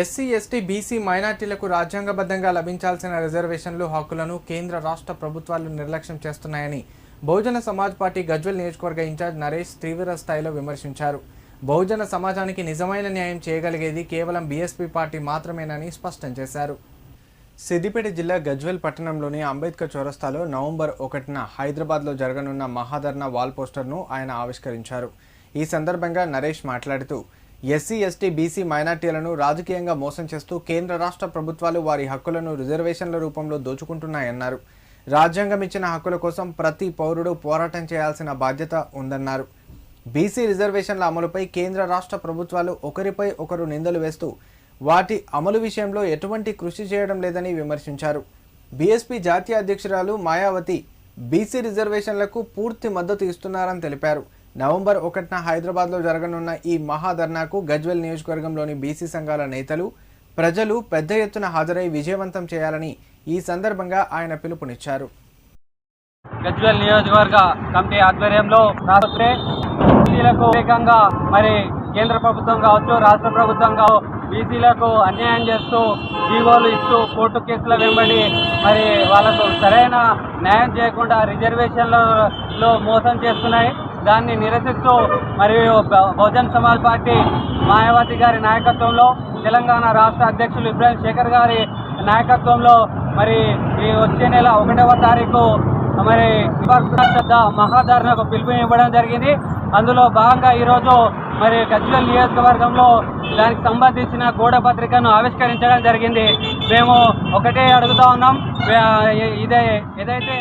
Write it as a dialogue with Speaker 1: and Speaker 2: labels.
Speaker 1: SC ST BC మైనార్టీలకు రాజ్యాంగబద్ధంగా లభించాల్సిన రిజర్వేషన్లు హక్కులను కేంద్ర రాష్ట్ర ప్రభుత్వాలు నిర్లక్ష్యం చేస్తున్నాయని బహుజన సమాజ్ పార్టీ గజ్వెల్ నియోజకవర్గ ఇన్ఛార్జ్ నరేష్ తీవ్ర స్థాయిలో విమర్శించారు. బహుజన సమాజానికి నిజమైన న్యాయం చేయగలిగేది కేవలం బీఎస్పీ పార్టీ మాత్రమేనని స్పష్టం చేశారు. సిద్దిపేట జిల్లా గజ్వెల్ పట్టణంలోని అంబేద్కర్ చౌరస్తాలో నవంబర్ ఒకటిన హైదరాబాద్లో జరగనున్న మహాధర్నా వాల్ పోస్టర్ను ఆయన ఆవిష్కరించారు. ఈ సందర్భంగా నరేష్ మాట్లాడుతూ ఎస్సీ ఎస్టీ బీసీ మైనార్టీలను రాజకీయంగా మోసం చేస్తూ కేంద్ర రాష్ట్ర ప్రభుత్వాలు వారి హక్కులను రిజర్వేషన్ల రూపంలో దోచుకుంటున్నాయన్నారు. రాజ్యాంగం ఇచ్చిన హక్కుల కోసం ప్రతి పౌరుడు పోరాటం చేయాల్సిన బాధ్యత ఉందన్నారు. బీసీ రిజర్వేషన్ల అమలుపై కేంద్ర రాష్ట్ర ప్రభుత్వాలు ఒకరిపై ఒకరు నిందలు వేస్తూ వాటి అమలు విషయంలో ఎటువంటి కృషి చేయడం లేదని విమర్శించారు. బీఎస్పీ జాతీయ అధ్యక్షురాలు మాయావతి బీసీ రిజర్వేషన్లకు పూర్తి మద్దతు ఇస్తున్నారని తెలిపారు. నవంబర్ ఒకటిన హైదరాబాద్లో జరగనున్న ఈ మహాధర్నాకు గజ్వెల్ నియోజకవర్గంలోని బీసీ సంఘాల నేతలు ప్రజలు పెద్ద ఎత్తున హాజరై విజయవంతం చేయాలని ఈ సందర్భంగా ఆయన పిలుపునిచ్చారు.
Speaker 2: గజ్వెల్ నియోజకవర్గ కమిటీ ఆధ్వర్యంలో బీసీలకు వేగంగా మరి కేంద్ర ప్రభుత్వం కావచ్చు రాష్ట్ర ప్రభుత్వం కావచ్చు బీసీలకు అన్యాయం చేస్తూ జీవోలు ఇస్తూ కోర్టు కేసుల వెంబడి మరి వాళ్ళకు సరైన న్యాయం చేయకుండా రిజర్వేషన్లలో మోసం చేస్తున్నాయి. దాన్ని నిరసిస్తూ మరియు బహుజన్ సమాజ్ పార్టీ మాయావతి గారి నాయకత్వంలో తెలంగాణ రాష్ట్ర అధ్యక్షులు ఇబ్రాహీం శేఖర్ గారి నాయకత్వంలో మరి ఈ వచ్చే నెల ఒకటవ తారీఖు మరి మహాధారణకు పిలుపు ఇవ్వడం జరిగింది. అందులో భాగంగా ఈరోజు మరి గజ్వెల్ నియోజకవర్గంలో దానికి సంబంధించిన గోడ పత్రికను ఆవిష్కరించడం జరిగింది. మేము ఒకటే అడుగుతా ఉన్నాం. ఇదే ఏదైతే